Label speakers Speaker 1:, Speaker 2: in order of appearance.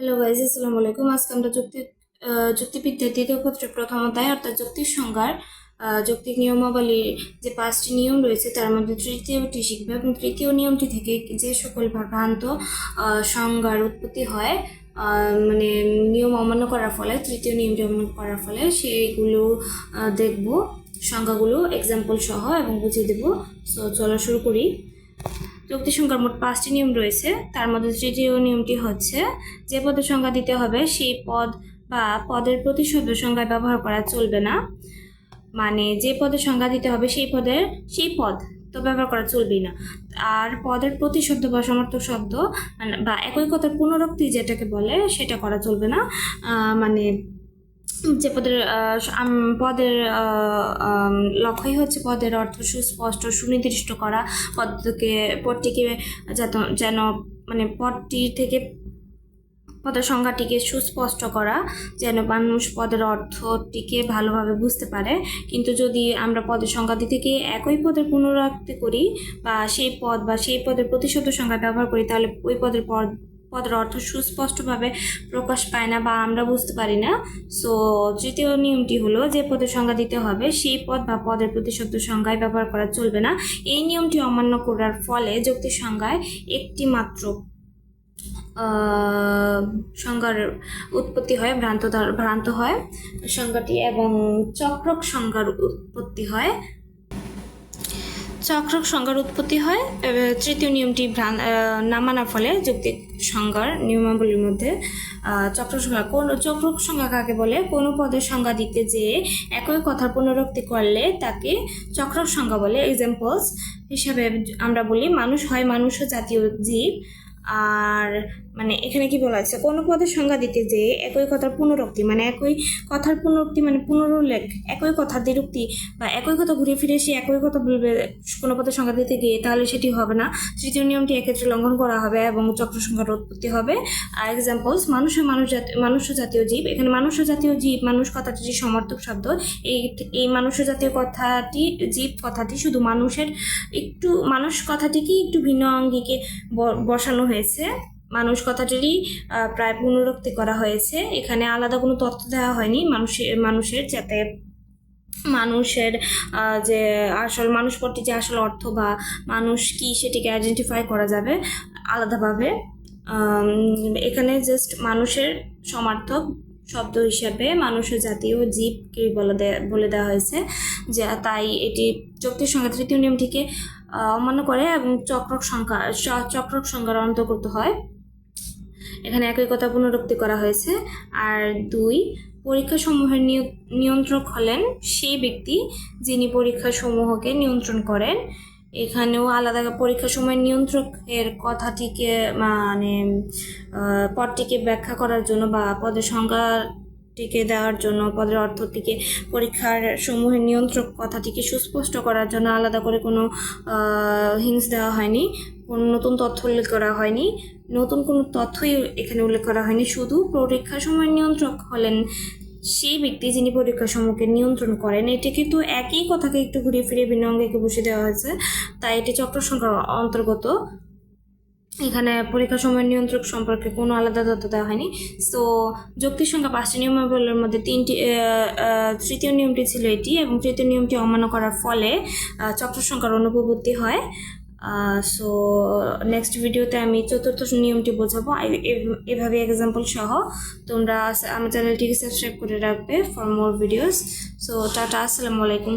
Speaker 1: Hello guys আসসালামু আলাইকুম। আজকে আমরা যুক্তি যুক্তিবিদ্যার দ্বিতীয় পত্রের প্রথম অধ্যায় অর্থাৎ যুক্তির সংজ্ঞার যৌক্তিক নিয়মাবলীর যে পাঁচটি নিয়ম রয়েছে, তার মধ্যে তৃতীয়টি শিখবে। এবং তৃতীয় নিয়মটি থেকে যে সকল ভ্রান্ত সংজ্ঞার উৎপত্তি হয় মানে নিয়ম অমান্য করার ফলে, তৃতীয় নিয়মটি অমান্য করার ফলে সেইগুলো দেখব। সংজ্ঞাগুলো এক্সাম্পল সহ এবং বুঝিয়ে দেবো। সো চলো শুরু করি। যুক্তি সংখ্যার মোট পাঁচটি নিয়ম রয়েছে। তার মধ্যে তৃতীয় নিয়মটি হচ্ছে যে পদের সংজ্ঞা দিতে হবে, সেই পদ বা পদের প্রতিশব্দ সংজ্ঞায় ব্যবহার করা চলবে না। মানে যে পদের সংজ্ঞা দিতে হবে সেই পদের, সেই পদ তো ব্যবহার করা চলবেই না। আর পদের প্রতিশব্দ বা সমর্থক শব্দ মানে বা একই কথার পুনরুক্তি যেটাকে বলে সেটা করা চলবে না। মানে যে পদের পদের লক্ষ্যই হচ্ছে পদের অর্থ সুস্পষ্ট, সুনির্দিষ্ট করা। পদকে, পদটিকে যেন মানে পদটি থেকে পদের সংজ্ঞাটিকে সুস্পষ্ট করা, যেন মানুষ পদের অর্থটিকে ভালোভাবে বুঝতে পারে। কিন্তু যদি আমরা পদের সংজ্ঞা দিতে গিয়ে একই পদের পুনরাবৃত্তি করি বা সেই পদ বা সেই পদের প্রতিশব্দ সংজ্ঞা ব্যবহার করি, তাহলে ওই পদের পদ পদের অর্থ সুস্পষ্টভাবে প্রকাশ পায় না বা আমরা বুঝতে পারি না। সো তৃতীয় নিয়মটি হলো যে পদের সংজ্ঞা দিতে হবে, সেই পদ বা পদের প্রতিশব্দ সংজ্ঞায় ব্যবহার করা চলবে না। এই নিয়মটি অমান্য করার ফলে যুক্তি সংজ্ঞায় একটি মাত্র সংজ্ঞার উৎপত্তি হয়, ভ্রান্ত ভ্রান্ত হয়। সংজ্ঞাটি এবং চক্রক সংজ্ঞার উৎপত্তি হয়। চক্রক সংজ্ঞার উৎপত্তি হয় তৃতীয় নিয়মটি ভ্রান- আহ, না মানার ফলে যৌক্তিক সংজ্ঞার নিয়মাবলীর মধ্যে চক্র সংজ্ঞা কোন চক্রক সংজ্ঞা কাকে বলে? কোনো পদের সংজ্ঞা দিতে যে একই কথার পুনরুক্তি করলে তাকে চক্রক সংজ্ঞা বলে। এক্সাম্পলস হিসাবে আমরা বলি মানুষ হয় মানুষ জাতীয় জীব। আর মানে এখানে কি বলা আছে? কোনো পদের সংজ্ঞা দিতে যে একই কথার পুনরুক্তি মানে একই কথার পুনরুক্তি মানে পুনরুল্লেখ, একই কথার দ্বিরুক্তি বা একই কথা ঘুরে ফিরে সে একই কথা বলবে কোনো পদের সংজ্ঞা দিতে গিয়ে তাহলে সেটি হবে না। তৃতীয় নিয়মটি এক্ষেত্রে লঙ্ঘন করা হবে এবং চক্র সংখ্যার উৎপত্তি হবে। আর এক্সাম্পলস মানুষ মানুষ মানুষ জাতীয় জীব, এখানে মানুষ জাতীয় জীব, মানুষ কথাটি যে সমর্থক শব্দ, এই এই মানুষ জাতীয় কথাটি, জীব কথাটি শুধু মানুষের একটু, মানুষ কথাটিকে একটু ভিন্ন অঙ্গিকে বসানো হয়েছে। মানুষ কথাটিরই প্রায় পুনরুক্তি করা হয়েছে। এখানে আলাদা কোনো তথ্য দেওয়া হয়নি। মানুষের মানুষের যাতে, মানুষের যে আসল মানুষ পদটি যে আসল অর্থ বা মানুষ কি সেটিকে আইডেন্টিফাই করা যাবে আলাদাভাবে। এখানে জাস্ট মানুষের সমার্থক শব্দ হিসাবে মানুষ জাতীয় জীবকে বলে বলে দেওয়া হয়েছে যে তাই এটি চক্তির সঙ্গে, তৃতীয় নিয়মটিকে অমান্য করে এবং চক্রক সংখ্যা চক্রক সংখ্যার অন্তর্গত হয়। এখানে একই কথা পুনরুক্তি করা হয়েছে। আর দুই, পরীক্ষাসমূহের নিয়- নিয়ন্ত্রক হলেন সেই ব্যক্তি যিনি পরীক্ষাসমূহকে নিয়ন্ত্রণ করেন। এখানেও আলাদা পরীক্ষা সময় নিয়ন্ত্রকের কথাটিকে মানে পদটিকে ব্যাখ্যা করার জন্য বা পদের সংজ্ঞাটিকে দেওয়ার জন্য, পদের অর্থটিকে পরীক্ষার সমূহের নিয়ন্ত্রক কথাটিকে সুস্পষ্ট করার জন্য আলাদা করে কোনো হিংস দেওয়া হয়নি, কোনো নতুন তথ্য উল্লেখ করা হয়নি। নতুন কোনো তথ্যই এখানে উল্লেখ করা হয়নি, শুধু পরীক্ষা সময় নিয়ন্ত্রক হলেন সেই ব্যক্তি যিনি পরীক্ষা সমূহকে নিয়ন্ত্রণ করেন। এটি কিন্তু একই কথাকে একটু ঘুরিয়ে ফিরিয়ে ভিন্ন অঙ্গেকে বসে দেওয়া হয়েছে, তাই এটি চক্র সংখ্যার অন্তর্গত। এখানে পরীক্ষা সময় নিয়ন্ত্রক সম্পর্কে কোনো আলাদা তথ্য দেওয়া হয়নি। সো যুক্তির সংখ্যা পাঁচটি নিয়মাবলীর মধ্যে তিনটি তৃতীয় নিয়মটি ছিল এটি এবং তৃতীয় নিয়মটি অমান্য করার ফলে চক্র সংখ্যার অনুপবর্তি হয়। সো নেক্সট ভিডিওতে আমি চতুর্থ নিয়মটি বোঝাবো। এভাবে এক্সাম্পল সহ তোমরা আমার চ্যানেলটিকে সাবস্ক্রাইব করে রাখবে for more videos so tata, আসসালামু আলাইকুম।